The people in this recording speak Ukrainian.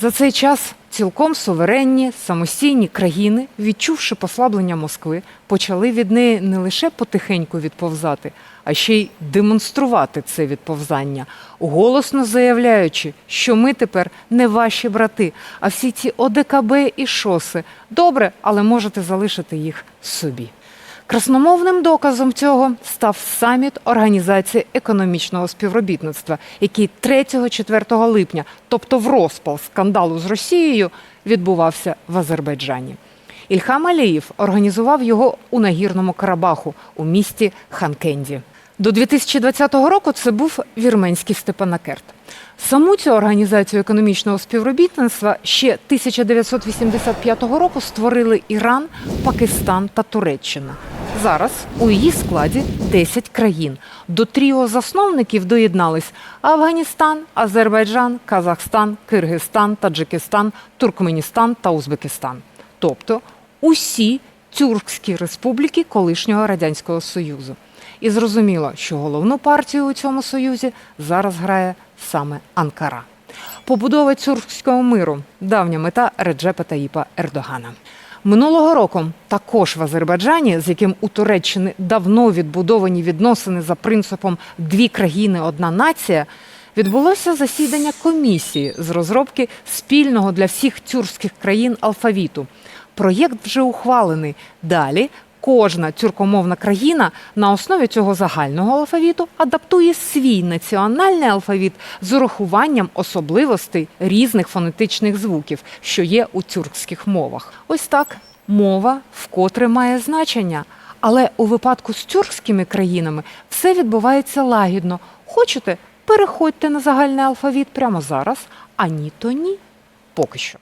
За цей час цілком суверенні самостійні країни, відчувши послаблення Москви, почали від неї не лише потихеньку відповзати, а ще й демонструвати це відповзання, голосно заявляючи, що ми тепер не ваші брати, а всі ці ОДКБ і шоси. Добре, але можете залишити їх собі. Красномовним доказом цього став саміт Організації економічного співробітництва, який 3-4 липня, тобто в розпал скандалу з Росією, відбувався в Азербайджані. Ільхам Алієв організував його у нагірному Карабаху у місті Ханкенді. До 2020 року це був вірменський Степанакерт. Саму цю організацію економічного співробітництва ще 1985 року створили Іран, Пакистан та Туреччина. Зараз у її складі 10 країн. До тріо засновників доєднались Афганістан, Азербайджан, Казахстан, Киргизстан, Таджикистан, Туркменістан та Узбекистан. Тобто усі тюркські республіки колишнього радянського союзу. І зрозуміло, що головну партію у цьому союзі зараз грає саме Анкара. Побудова тюркського миру давня мета Реджепа Таїпа Ердогана. Минулого року також в Азербайджані, з яким у Туреччини давно відбудовані відносини за принципом дві країни, одна нація, відбулося засідання комісії з розробки спільного для всіх тюркських країн алфавіту. Проєкт вже ухвалений. Далі кожна тюркомовна країна на основі цього загального алфавіту адаптує свій національний алфавіт з урахуванням особливостей різних фонетичних звуків, що є у тюркських мовах. Ось так мова вкотре має значення. Але у випадку з тюркськими країнами все відбувається лагідно. Хочете, переходьте на загальний алфавіт прямо зараз, а ні, то ні. Поки що.